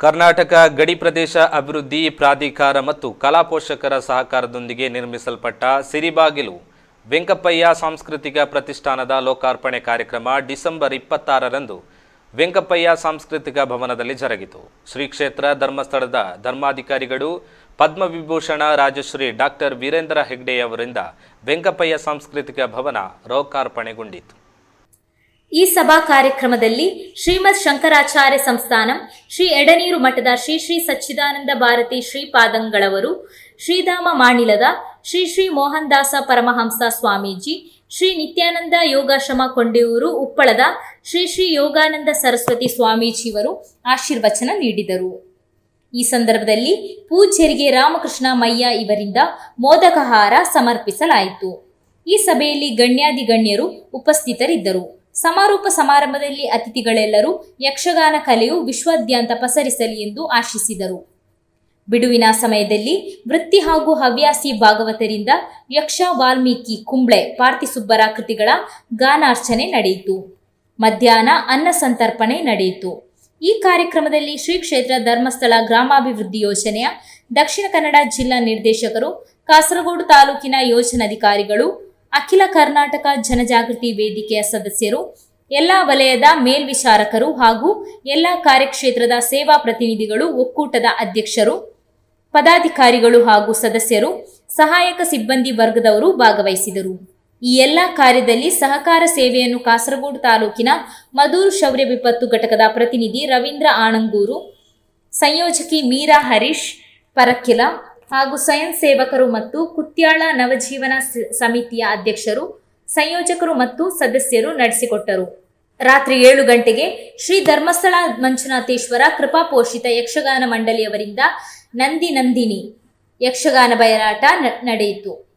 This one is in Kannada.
ಕರ್ನಾಟಕ ಗಡಿ ಪ್ರದೇಶ ಅಭಿವೃದ್ಧಿ ಪ್ರಾಧಿಕಾರ ಮತ್ತು ಕಲಾಪೋಷಕರ ಸಹಕಾರದೊಂದಿಗೆ ನಿರ್ಮಿಸಲ್ಪಟ್ಟ ಸಿರಿಬಾಗಿಲು ವೆಂಕಪ್ಪಯ್ಯ ಸಾಂಸ್ಕೃತಿಕ ಪ್ರತಿಷ್ಠಾನದ ಲೋಕಾರ್ಪಣೆ ಕಾರ್ಯಕ್ರಮ ಡಿಸೆಂಬರ್ ಇಪ್ಪತ್ತಾರರಂದು ವೆಂಕಪ್ಪಯ್ಯ ಸಾಂಸ್ಕೃತಿಕ ಭವನದಲ್ಲಿ ಜರುಗಿತು. ಶ್ರೀ ಕ್ಷೇತ್ರ ಧರ್ಮಸ್ಥಳದ ಧರ್ಮಾಧಿಕಾರಿಗಳು ಪದ್ಮವಿಭೂಷಣ ರಾಜಶ್ರೀ ಡಾಕ್ಟರ್ ವೀರೇಂದ್ರ ಹೆಗ್ಡೆಯವರಿಂದ ವೆಂಕಪ್ಪಯ್ಯ ಸಾಂಸ್ಕೃತಿಕ ಭವನ ಲೋಕಾರ್ಪಣೆಗೊಂಡಿತು. ಈ ಸಭಾ ಕಾರ್ಯಕ್ರಮದಲ್ಲಿ ಶ್ರೀಮದ್ ಶಂಕರಾಚಾರ್ಯ ಸಂಸ್ಥಾನಂ ಶ್ರೀ ಎಡನೀರು ಮಠದ ಶ್ರೀ ಶ್ರೀ ಸಚ್ಚಿದಾನಂದ ಭಾರತಿ ಶ್ರೀಪಾದಂಗಳವರು ಶ್ರೀಧಾಮ ಮಾಣಿಲದ ಶ್ರೀ ಶ್ರೀ ಮೋಹನ್ದಾಸ ಪರಮಹಂಸ ಸ್ವಾಮೀಜಿ, ಶ್ರೀ ನಿತ್ಯಾನಂದ ಯೋಗಾಶ್ರಮ ಕೊಂಡೆಯೂರು ಉಪ್ಪಳದ ಶ್ರೀ ಶ್ರೀ ಯೋಗಾನಂದ ಸರಸ್ವತಿ ಸ್ವಾಮೀಜಿಯವರು ಆಶೀರ್ವಚನ ನೀಡಿದರು. ಈ ಸಂದರ್ಭದಲ್ಲಿ ಪೂಜ್ಯರಿಗೆ ರಾಮಕೃಷ್ಣ ಮಯ್ಯ ಇವರಿಂದ ಮೋದಕಹಾರ ಸಮರ್ಪಿಸಲಾಯಿತು. ಈ ಸಭೆಯಲ್ಲಿ ಗಣ್ಯಾದಿ ಗಣ್ಯರು ಉಪಸ್ಥಿತರಿದ್ದರು. ಸಮಾರೋಪ ಸಮಾರಂಭದಲ್ಲಿ ಅತಿಥಿಗಳೆಲ್ಲರೂ ಯಕ್ಷಗಾನ ಕಲೆಯು ವಿಶ್ವಾದ್ಯಂತ ಪಸರಿಸಲಿ ಎಂದು ಆಶಿಸಿದರು. ಬಿಡುವಿನ ಸಮಯದಲ್ಲಿ ವೃತ್ತಿ ಹಾಗೂ ಹವ್ಯಾಸಿ ಭಾಗವತರಿಂದ ಯಕ್ಷ ವಾಲ್ಮೀಕಿ ಕುಂಬ್ಳೆ ಪಾರ್ಥಿಸುಬ್ಬರ ಕೃತಿಗಳ ಗಾನಾರ್ಚನೆ ನಡೆಯಿತು. ಮಧ್ಯಾಹ್ನ ಅನ್ನ ಸಂತರ್ಪಣೆ ನಡೆಯಿತು. ಈ ಕಾರ್ಯಕ್ರಮದಲ್ಲಿ ಶ್ರೀ ಕ್ಷೇತ್ರ ಧರ್ಮಸ್ಥಳ ಗ್ರಾಮಾಭಿವೃದ್ಧಿ ಯೋಜನೆಯ ದಕ್ಷಿಣ ಕನ್ನಡ ಜಿಲ್ಲಾ ನಿರ್ದೇಶಕರು, ಕಾಸರಗೋಡು ತಾಲೂಕಿನ ಯೋಜನಾಧಿಕಾರಿಗಳು ಅಖಿಲ ಕರ್ನಾಟಕ ಜನಜಾಗೃತಿ ವೇದಿಕೆಯ ಸದಸ್ಯರು, ಎಲ್ಲ ವಲಯದ ಮೇಲ್ವಿಚಾರಕರು ಹಾಗೂ ಎಲ್ಲ ಕಾರ್ಯಕ್ಷೇತ್ರದ ಸೇವಾ ಪ್ರತಿನಿಧಿಗಳು, ಒಕ್ಕೂಟದ ಅಧ್ಯಕ್ಷರು, ಪದಾಧಿಕಾರಿಗಳು ಹಾಗೂ ಸದಸ್ಯರು, ಸಹಾಯಕ ಸಿಬ್ಬಂದಿ ವರ್ಗದವರು ಭಾಗವಹಿಸಿದರು. ಈ ಎಲ್ಲ ಕಾರ್ಯದಲ್ಲಿ ಸಹಕಾರ ಸೇವೆಯನ್ನು ಕಾಸರಗೋಡು ತಾಲೂಕಿನ ಮಧೂರು ಶೌರ್ಯ ವಿಪತ್ತು ಘಟಕದ ಪ್ರತಿನಿಧಿ ರವೀಂದ್ರ ಆಣಂಗೂರು, ಸಂಯೋಜಕಿ ಮೀರಾ ಹರೀಶ್, ಪರಕ್ಕಿಲ ಹಾಗೂ ಸ್ವಯಂ ಸೇವಕರು ಮತ್ತು ಕುತ್ಯಾಳ ನವಜೀವನ ಸಮಿತಿಯ ಅಧ್ಯಕ್ಷರು, ಸಂಯೋಜಕರು ಮತ್ತು ಸದಸ್ಯರು ನಡೆಸಿಕೊಟ್ಟರು. ರಾತ್ರಿ ಏಳು ಗಂಟೆಗೆ ಶ್ರೀ ಧರ್ಮಸ್ಥಳ ಮಂಜುನಾಥೇಶ್ವರ ಕೃಪಾಪೋಷಿತ ಯಕ್ಷಗಾನ ಮಂಡಳಿಯವರಿಂದ ನಂದಿ ನಂದಿನಿ ಯಕ್ಷಗಾನ ಬಯಲಾಟ ನಡೆಯಿತು.